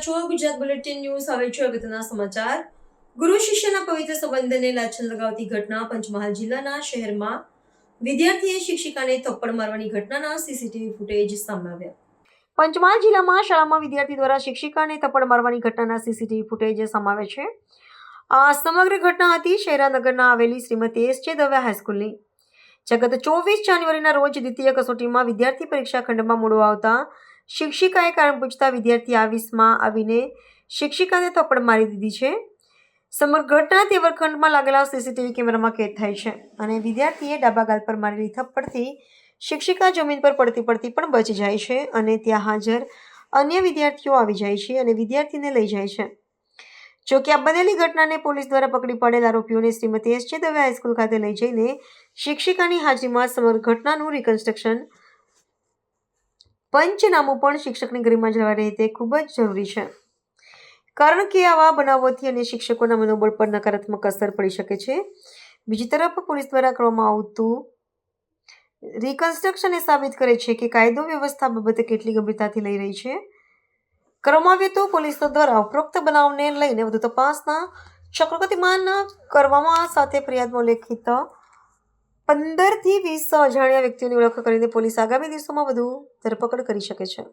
છો Gujarat bulletin news. હવે છે અગત્યના સમાચાર. ગુરુ શિષ્યના પવિત્ર સંબંધને લાછન લગાવતી ઘટના પંચમહાલ જિલ્લાના શહેરમાં વિદ્યાર્થીએ શિક્ષિકાને થપ્પડ મારવાની ઘટનાના સીસીટીવી ફૂટેજ સામે આવ્યા. પંચમહાલ જિલ્લામાં શાળામાં વિદ્યાર્થી દ્વારા શિક્ષિકાને થપ્પડ મારવાની ઘટનાના સીસીટીવી ફૂટેજ સમાવે છે. આ સમગ્ર ઘટના હતી શહેરાનગરના આવેલી શ્રીમતી એસ જે દવે હાઈસ્કૂલની. જગત ચોવીસ જાન્યુઆરીના રોજ દ્વિતીય કસોટીમાં વિદ્યાર્થી પરીક્ષા ખંડમાં મોડું આવતા શિક્ષિકાએ કારણ પૂછતા વિદ્યાર્થી આવીસમાં આવીને શિક્ષિકાને થપ્પડ મારી દીધી છે. સમગ્ર ઘટના તે વર્ગખંડમાં લાગેલા સીસીટીવી કેમેરામાં કેદ થાય છે અને વિદ્યાર્થીએ ડાબા ગાલ પર મારેલી થપ્પડથી શિક્ષિકા જમીન પર પડતી પડતી પણ બચી જાય છે અને ત્યાં હાજર અન્ય વિદ્યાર્થીઓ આવી જાય છે અને વિદ્યાર્થીને લઈ જાય છે. જો કે આ બનેલી ઘટનાને પોલીસ દ્વારા પકડી પાડેલ આરોપીઓને શ્રીમતી એસ જે દવે હાઈસ્કૂલ ખાતે લઈ જઈને શિક્ષિકાની હાજરીમાં સમગ્ર ઘટનાનું રિકન્સ્ટ્રક્શન પંચનામું પણ શિક્ષકની ગરિમા જળવાઈ રહે તે ખૂબ જ જરૂરી છે. કારણ કે આવા બનાવોથી અને શિક્ષકોના મનોબળ પર નકારાત્મક અસર પડી શકે છે. બીજી તરફ, પોલીસ દ્વારા કરવામાં આવતું રિકન્સ્ટ્રક્શન એ સાબિત કરે છે કે કાયદો વ્યવસ્થા બાબતે કેટલી ગંભીરતાથી લઈ રહી છે. કરવામાં આવે તો પોલીસ દ્વારા ઉપરોક્ત બનાવને લઈને વધુ તપાસના ચક્રગતિમાન કરવામાં સાથે ફરિયાદમાં લેખિત પંદરથી વીસ અજાણ્યા વ્યક્તિઓની ઓળખ કરીને પોલીસ આગામી દિવસોમાં વધુ ધરપકડ કરી શકે છે.